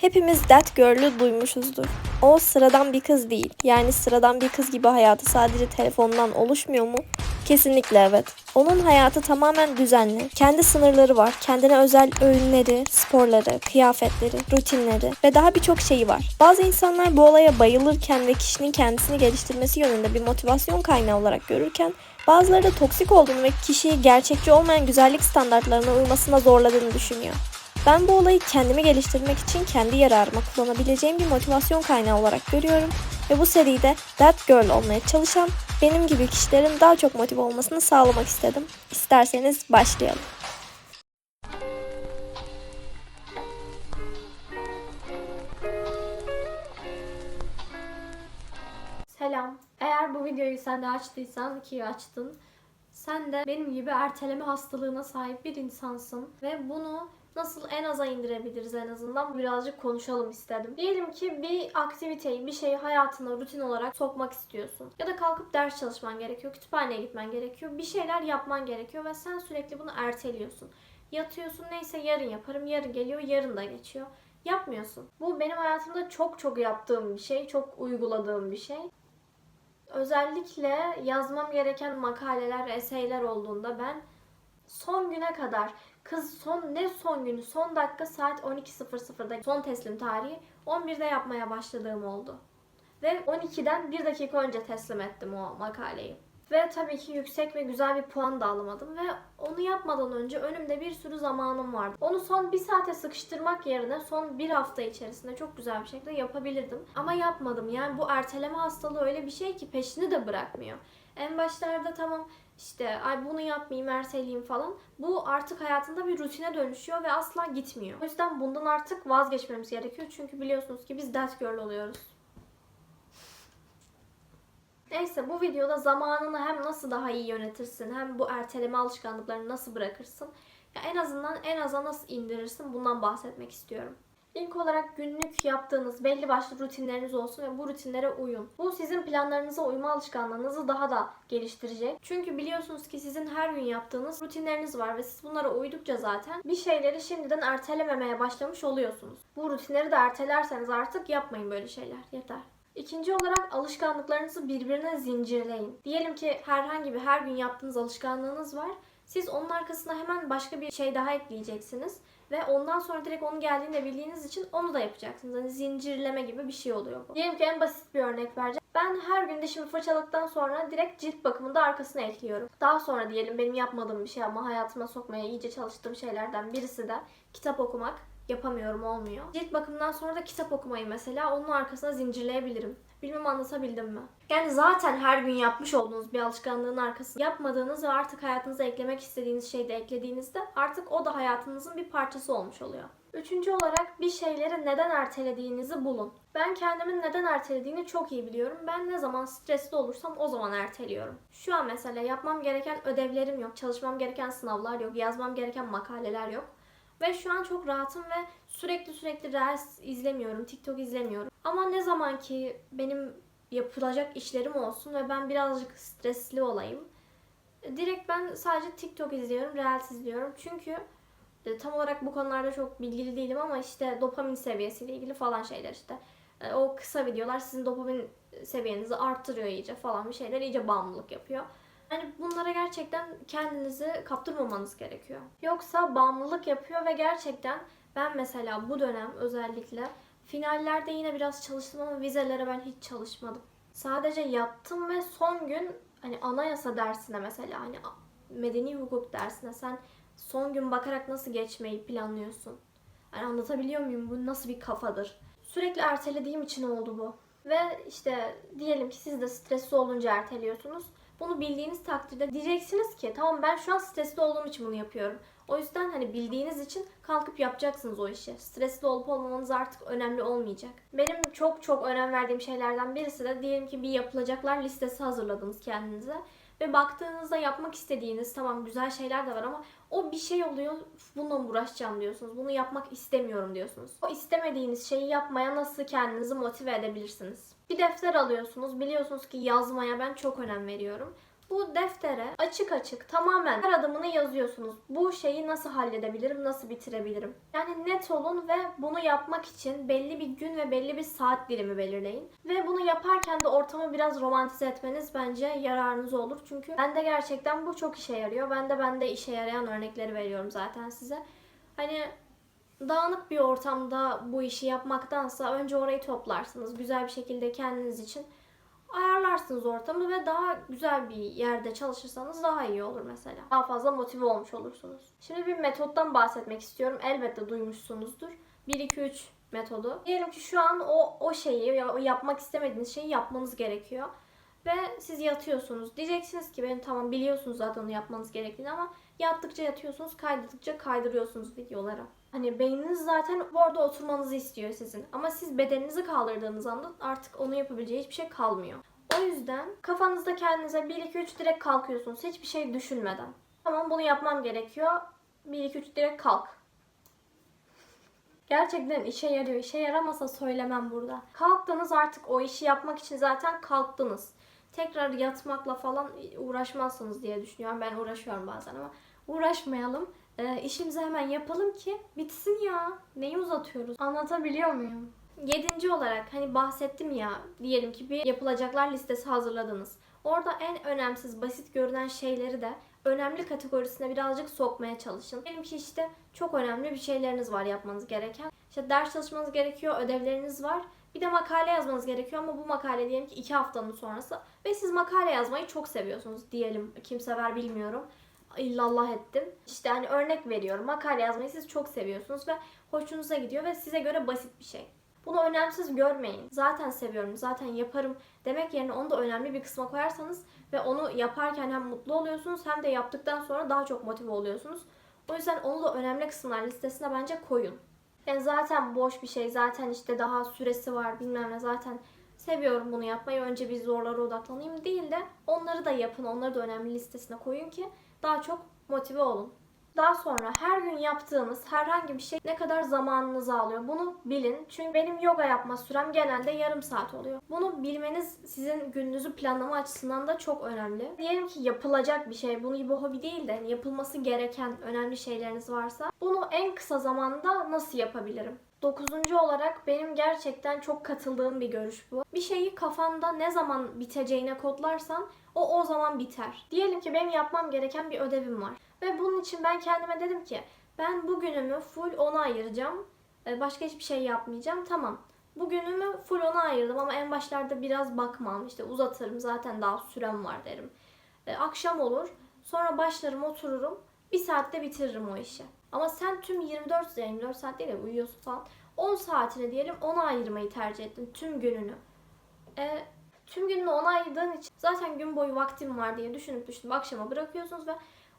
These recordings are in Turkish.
Hepimiz That Girl'ü duymuşuzdur. O sıradan bir kız değil. Yani sıradan bir kız gibi hayatı sadece telefondan oluşmuyor mu? Kesinlikle evet. Onun hayatı tamamen düzenli. Kendi sınırları var. Kendine özel öğünleri, sporları, kıyafetleri, rutinleri ve daha birçok şeyi var. Bazı insanlar bu olaya bayılırken ve kişinin kendisini geliştirmesi yönünde bir motivasyon kaynağı olarak görürken bazıları da toksik olduğunu ve kişiyi gerçekçi olmayan güzellik standartlarına uymasına zorladığını düşünüyor. Ben bu olayı kendimi geliştirmek için kendi yararıma kullanabileceğim bir motivasyon kaynağı olarak görüyorum ve bu seride That Girl olmaya çalışan benim gibi kişilerin daha çok motive olmasını sağlamak istedim. İsterseniz başlayalım. Selam. Eğer bu videoyu sen de açtıysan ki açtın. Sen de benim gibi erteleme hastalığına sahip bir insansın ve bunu nasıl en aza indirebiliriz en azından birazcık konuşalım istedim. Diyelim ki bir aktiviteyi, bir şeyi hayatına rutin olarak sokmak istiyorsun. Ya da kalkıp ders çalışman gerekiyor, kütüphaneye gitmen gerekiyor, bir şeyler yapman gerekiyor ve sen sürekli bunu erteliyorsun. Yatıyorsun neyse yarın yaparım, yarın geliyor, yarın da geçiyor. Yapmıyorsun. Bu benim hayatımda çok çok yaptığım bir şey, çok uyguladığım bir şey. Özellikle yazmam gereken makaleler, eseyler olduğunda ben son güne kadar kız son ne son günü son dakika saat 12.00'da son teslim tarihi 11'de yapmaya başladığım oldu. Ve 12'den 1 dakika önce teslim ettim o makaleyi. Ve tabii ki yüksek ve güzel bir puan da alamadım ve onu yapmadan önce önümde bir sürü zamanım vardı. Onu son bir saate sıkıştırmak yerine son bir hafta içerisinde çok güzel bir şekilde yapabilirdim. Ama yapmadım. Yani bu erteleme hastalığı öyle bir şey ki peşini de bırakmıyor. En başlarda tamam işte ay bunu yapmayayım, erteleyeyim falan. Bu artık hayatında bir rutine dönüşüyor ve asla gitmiyor. O yüzden bundan artık vazgeçmemiz gerekiyor. Çünkü biliyorsunuz ki biz dert girl oluyoruz. Neyse bu videoda zamanını hem nasıl daha iyi yönetirsin hem bu erteleme alışkanlıklarını nasıl bırakırsın ya en azından en aza nasıl indirirsin bundan bahsetmek istiyorum. İlk olarak günlük yaptığınız belli başlı rutinleriniz olsun ve bu rutinlere uyun. Bu sizin planlarınıza uyma alışkanlığınızı daha da geliştirecek. Çünkü biliyorsunuz ki sizin her gün yaptığınız rutinleriniz var ve siz bunlara uydukça zaten bir şeyleri şimdiden ertelememeye başlamış oluyorsunuz. Bu rutinleri de ertelerseniz artık yapmayın böyle şeyler. Yeter. İkinci olarak alışkanlıklarınızı birbirine zincirleyin. Diyelim ki herhangi bir her gün yaptığınız alışkanlığınız var. Siz onun arkasına hemen başka bir şey daha ekleyeceksiniz. Ve ondan sonra direkt onun geldiğini de bildiğiniz için onu da yapacaksınız. Hani zincirleme gibi bir şey oluyor bu. Diyelim ki en basit bir örnek vereceğim. Ben her gün dişimi fırçaladıktan sonra direkt cilt bakımını da arkasına ekliyorum. Daha sonra diyelim benim yapmadığım bir şey ama hayatıma sokmaya iyice çalıştığım şeylerden birisi de kitap okumak yapamıyorum olmuyor. Cilt bakımından sonra da kitap okumayı mesela onun arkasına zincirleyebilirim. Bilmem anlatabildim mi? Yani zaten her gün yapmış olduğunuz bir alışkanlığın arkasına yapmadığınız ve artık hayatınıza eklemek istediğiniz şeyi de eklediğinizde artık o da hayatınızın bir parçası olmuş oluyor. Üçüncü olarak bir şeyleri neden ertelediğinizi bulun. Ben kendimin neden ertelediğini çok iyi biliyorum. Ben ne zaman stresli olursam o zaman erteliyorum. Şu an mesela yapmam gereken ödevlerim yok, çalışmam gereken sınavlar yok, yazmam gereken makaleler yok. Ve şu an çok rahatım ve sürekli sürekli Reels izlemiyorum, TikTok izlemiyorum. Ama ne zaman ki benim yapılacak işlerim olsun ve ben birazcık stresli olayım. Direkt ben sadece TikTok izliyorum, Reels izliyorum. Çünkü e, tam olarak bu konularda çok bilgili değilim ama işte dopamin seviyesiyle ilgili falan şeyler işte. E, O kısa videolar sizin dopamin seviyenizi arttırıyor iyice falan bir şeyler iyice bağımlılık yapıyor. Yani bunlara gerçekten kendinizi kaptırmamanız gerekiyor. Yoksa bağımlılık yapıyor ve gerçekten ben mesela bu dönem özellikle finallerde yine biraz çalıştım ama vizelere ben hiç çalışmadım. Sadece yattım ve son gün hani anayasa dersine mesela hani medeni hukuk dersine sen son gün bakarak nasıl geçmeyi planlıyorsun? Yani anlatabiliyor muyum? Bu nasıl bir kafadır? Sürekli ertelediğim için oldu bu. Ve işte diyelim ki siz de stresli olunca erteliyorsunuz. Bunu bildiğiniz takdirde diyeceksiniz ki tamam ben şu an stresli olduğum için bunu yapıyorum. O yüzden hani bildiğiniz için kalkıp yapacaksınız o işi. Stresli olup olmamanız artık önemli olmayacak. Benim çok çok önem verdiğim şeylerden birisi de diyelim ki bir yapılacaklar listesi hazırladınız kendinize. Ve baktığınızda yapmak istediğiniz tamam güzel şeyler de var ama o bir şey oluyor bununla mı uğraşacağım diyorsunuz. Bunu yapmak istemiyorum diyorsunuz. O istemediğiniz şeyi yapmaya nasıl kendinizi motive edebilirsiniz? Bir defter alıyorsunuz. Biliyorsunuz ki yazmaya ben çok önem veriyorum. Bu deftere açık açık tamamen her adımını yazıyorsunuz. Bu şeyi nasıl halledebilirim, nasıl bitirebilirim? Yani net olun ve bunu yapmak için belli bir gün ve belli bir saat dilimi belirleyin. Ve bunu yaparken de ortamı biraz romantize etmeniz bence yararınız olur. Çünkü bende gerçekten bu çok işe yarıyor. Ben de bende işe yarayan örnekleri veriyorum zaten size. Hani dağınık bir ortamda bu işi yapmaktansa önce orayı toplarsınız. Güzel bir şekilde kendiniz için ayarlarsınız ortamı ve daha güzel bir yerde çalışırsanız daha iyi olur mesela. Daha fazla motive olmuş olursunuz. Şimdi bir metottan bahsetmek istiyorum. Elbette duymuşsunuzdur. 1-2-3 metodu. Diyelim ki şu an o, o şeyi, ya- yapmak istemediğiniz şeyi yapmanız gerekiyor. Ve siz yatıyorsunuz. Diyeceksiniz ki ben tamam biliyorsunuz zaten onu yapmanız gerektiğini ama yattıkça yatıyorsunuz, kaydıkça kaydırıyorsunuz videolara. Hani beyniniz zaten bu arada oturmanızı istiyor sizin. Ama siz bedeninizi kaldırdığınız anda artık onu yapabileceği hiçbir şey kalmıyor. O yüzden kafanızda kendinize 1-2-3 direkt kalkıyorsunuz. Hiçbir şey düşünmeden. Tamam bunu yapmam gerekiyor. 1-2-3 direkt kalk. Gerçekten işe yarıyor. İşe yaramasa söylemem burada. Kalktınız artık o işi yapmak için zaten kalktınız. Tekrar yatmakla falan uğraşmazsınız diye düşünüyorum. Ben uğraşıyorum bazen ama uğraşmayalım. Ee, işimizi hemen yapalım ki bitsin ya. Neyi uzatıyoruz? Anlatabiliyor muyum? Yedinci olarak hani bahsettim ya diyelim ki bir yapılacaklar listesi hazırladınız. Orada en önemsiz basit görünen şeyleri de önemli kategorisine birazcık sokmaya çalışın. Diyelim ki işte çok önemli bir şeyleriniz var yapmanız gereken. İşte ders çalışmanız gerekiyor, ödevleriniz var. Bir de makale yazmanız gerekiyor ama bu makale diyelim ki iki haftanın sonrası. Ve siz makale yazmayı çok seviyorsunuz diyelim. Kim sever bilmiyorum. İllallah ettim. İşte hani örnek veriyorum. Makale yazmayı siz çok seviyorsunuz ve hoşunuza gidiyor ve size göre basit bir şey. Bunu önemsiz görmeyin. Zaten seviyorum, zaten yaparım demek yerine onu da önemli bir kısma koyarsanız ve onu yaparken hem mutlu oluyorsunuz hem de yaptıktan sonra daha çok motive oluyorsunuz. O yüzden onu da önemli kısımlar listesine bence koyun. Yani zaten boş bir şey, zaten işte daha süresi var bilmem ne zaten seviyorum bunu yapmayı. Önce bir zorlara odaklanayım değil de onları da yapın, onları da önemli listesine koyun ki daha çok motive olun. Daha sonra her gün yaptığınız herhangi bir şey ne kadar zamanınızı alıyor bunu bilin. Çünkü benim yoga yapma sürem genelde yarım saat oluyor. Bunu bilmeniz sizin gününüzü planlama açısından da çok önemli. Diyelim ki yapılacak bir şey, bunu bu hobi değil de hani yapılması gereken önemli şeyleriniz varsa bunu en kısa zamanda nasıl yapabilirim? Dokuzuncu olarak benim gerçekten çok katıldığım bir görüş bu. Bir şeyi kafanda ne zaman biteceğine kodlarsan o o zaman biter. Diyelim ki benim yapmam gereken bir ödevim var. Ve bunun için ben kendime dedim ki ben bugünümü full ona ayıracağım. Ee, Başka hiçbir şey yapmayacağım. Tamam. Bugünümü full ona ayırdım ama en başlarda biraz bakmam. işte uzatırım zaten daha sürem var derim. Ee, Akşam olur. Sonra başlarım otururum. Bir saatte bitiririm o işi. Ama sen tüm 24 yani 24 saat değil de uyuyorsun falan. 10 saatini diyelim ona ayırmayı tercih ettin. Tüm gününü. Ee, tüm gününü ona ayırdığın için zaten gün boyu vaktim var diye düşünüp düşünüp akşama bırakıyorsunuz ve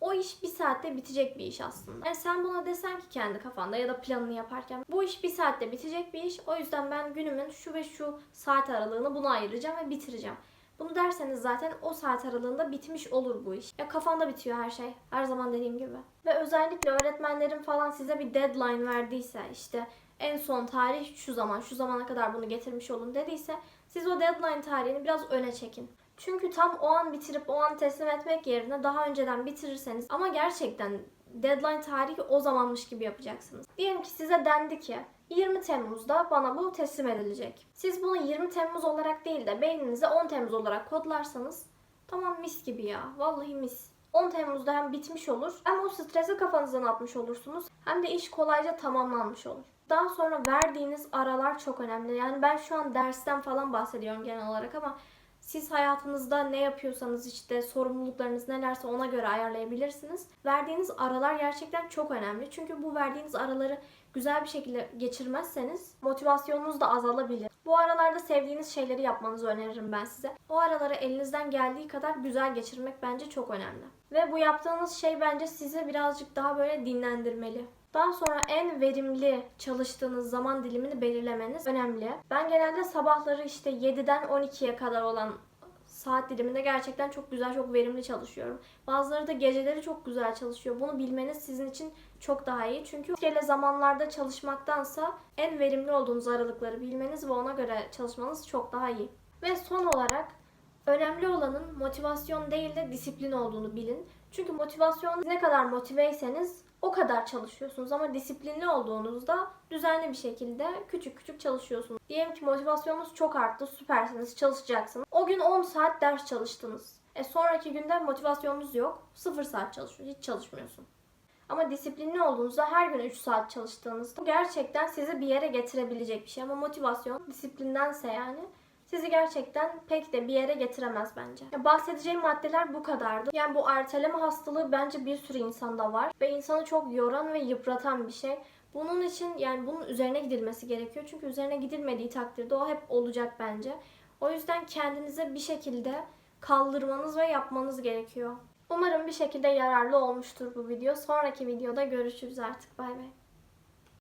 o iş bir saatte bitecek bir iş aslında. Yani sen buna desen ki kendi kafanda ya da planını yaparken bu iş bir saatte bitecek bir iş. O yüzden ben günümün şu ve şu saat aralığını buna ayıracağım ve bitireceğim. Bunu derseniz zaten o saat aralığında bitmiş olur bu iş. Ya kafanda bitiyor her şey. Her zaman dediğim gibi. Ve özellikle öğretmenlerin falan size bir deadline verdiyse işte en son tarih şu zaman, şu zamana kadar bunu getirmiş olun dediyse siz o deadline tarihini biraz öne çekin. Çünkü tam o an bitirip o an teslim etmek yerine daha önceden bitirirseniz ama gerçekten deadline tarihi o zamanmış gibi yapacaksınız. Diyelim ki size dendi ki 20 Temmuz'da bana bu teslim edilecek. Siz bunu 20 Temmuz olarak değil de beyninize 10 Temmuz olarak kodlarsanız tamam mis gibi ya. Vallahi mis. 10 Temmuz'da hem bitmiş olur hem o stresi kafanızdan atmış olursunuz hem de iş kolayca tamamlanmış olur. Daha sonra verdiğiniz aralar çok önemli. Yani ben şu an dersten falan bahsediyorum genel olarak ama siz hayatınızda ne yapıyorsanız işte sorumluluklarınız nelerse ona göre ayarlayabilirsiniz. Verdiğiniz aralar gerçekten çok önemli. Çünkü bu verdiğiniz araları güzel bir şekilde geçirmezseniz motivasyonunuz da azalabilir. Bu aralarda sevdiğiniz şeyleri yapmanızı öneririm ben size. O araları elinizden geldiği kadar güzel geçirmek bence çok önemli. Ve bu yaptığınız şey bence sizi birazcık daha böyle dinlendirmeli. Daha sonra en verimli çalıştığınız zaman dilimini belirlemeniz önemli. Ben genelde sabahları işte 7'den 12'ye kadar olan saat diliminde gerçekten çok güzel, çok verimli çalışıyorum. Bazıları da geceleri çok güzel çalışıyor. Bunu bilmeniz sizin için çok daha iyi. Çünkü gele zamanlarda çalışmaktansa en verimli olduğunuz aralıkları bilmeniz ve ona göre çalışmanız çok daha iyi. Ve son olarak Önemli olanın motivasyon değil de disiplin olduğunu bilin. Çünkü motivasyon ne kadar motiveyseniz o kadar çalışıyorsunuz ama disiplinli olduğunuzda düzenli bir şekilde küçük küçük çalışıyorsunuz. Diyelim ki motivasyonunuz çok arttı, süpersiniz, çalışacaksınız. O gün 10 saat ders çalıştınız. E sonraki günde motivasyonunuz yok. 0 saat çalışıyorsun, hiç çalışmıyorsun. Ama disiplinli olduğunuzda her gün 3 saat çalıştığınızda gerçekten sizi bir yere getirebilecek bir şey. Ama motivasyon disiplindense yani sizi gerçekten pek de bir yere getiremez bence. Ya bahsedeceğim maddeler bu kadardı. Yani bu erteleme hastalığı bence bir sürü insanda var ve insanı çok yoran ve yıpratan bir şey. Bunun için yani bunun üzerine gidilmesi gerekiyor. Çünkü üzerine gidilmediği takdirde o hep olacak bence. O yüzden kendinize bir şekilde kaldırmanız ve yapmanız gerekiyor. Umarım bir şekilde yararlı olmuştur bu video. Sonraki videoda görüşürüz artık. Bay bay.